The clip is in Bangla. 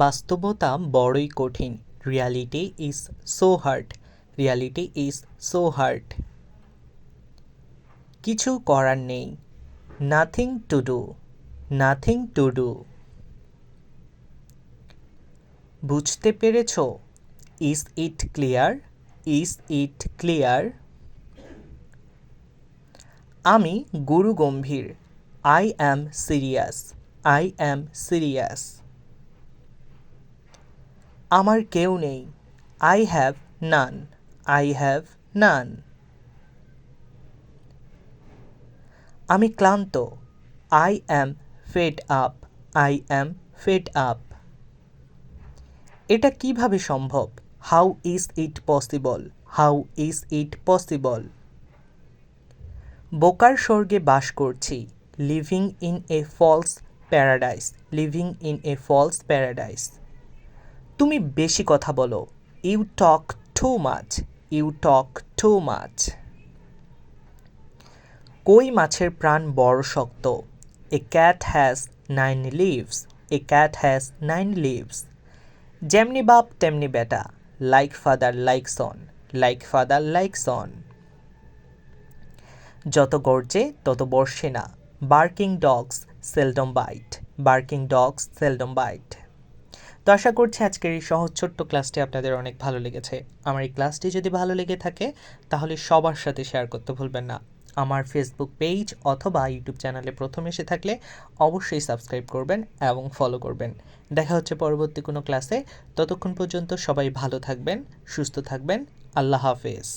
বাস্তবতা বড়ই কঠিন। Reality is so hard reality is so hard কিছু করার নেই। Nothing to do nothing to do বুঝতে পেরেছ? Is it clear is it clear আমি গুরু গম্ভীর I am serious I am serious আমার কেউ নেই। I have none I have none আমি ক্লান্ত। I am fed up I am fed up এটা কীভাবে সম্ভব? How is it possible how is it possible বোকার স্বর্গে বাস করছি। Living in a false paradise living in a false paradise তুমি বেশি কথা বলো। You talk too much you talk too much কই মাছের প্রাণ বড় শক্ত? A cat has nine lives a cat has nine lives যেমনি বাপ, তেমনি বেটা। Like father like son like father like son যত গর্জে, তত বর্ষে না। Barking dogs seldom bite barking dogs seldom bite তো আশা করছি আজকের এই সহজ ছোট্ট ক্লাসটি আপনাদের অনেক ভালো লেগেছে। আমার এই ক্লাসটি যদি ভালো লেগে থাকে, তাহলে সবার সাথে শেয়ার করতে ভুলবেন না। আমার ফেসবুক পেজ অথবা ইউটিউব চ্যানেলে প্রথম এসে থাকলে অবশ্যই সাবস্ক্রাইব করবেন এবং ফলো করবেন। দেখা হচ্ছে পরবর্তী কোনো ক্লাসে। ততক্ষণ পর্যন্ত সবাই ভালো থাকবেন, সুস্থ থাকবেন। আল্লাহ হাফেজ।